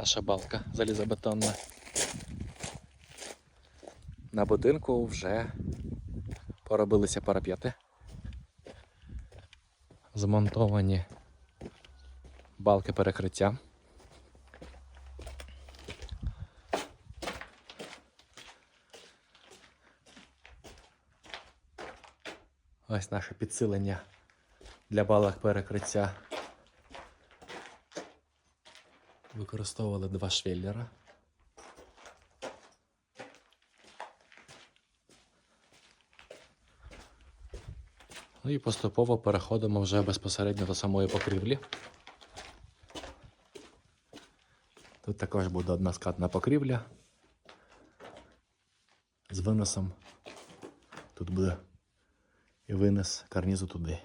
наша балка залізобетонна. На будинку вже поробилися парапети. Змонтовані балки перекриття. Ось наше підсилення для балок перекриття. Використовували два швеллера. Ну і поступово переходимо вже безпосередньо до самої покрівлі. Тут також буде одна скатна покрівля з виносом. Тут буде і винес карнізу туди.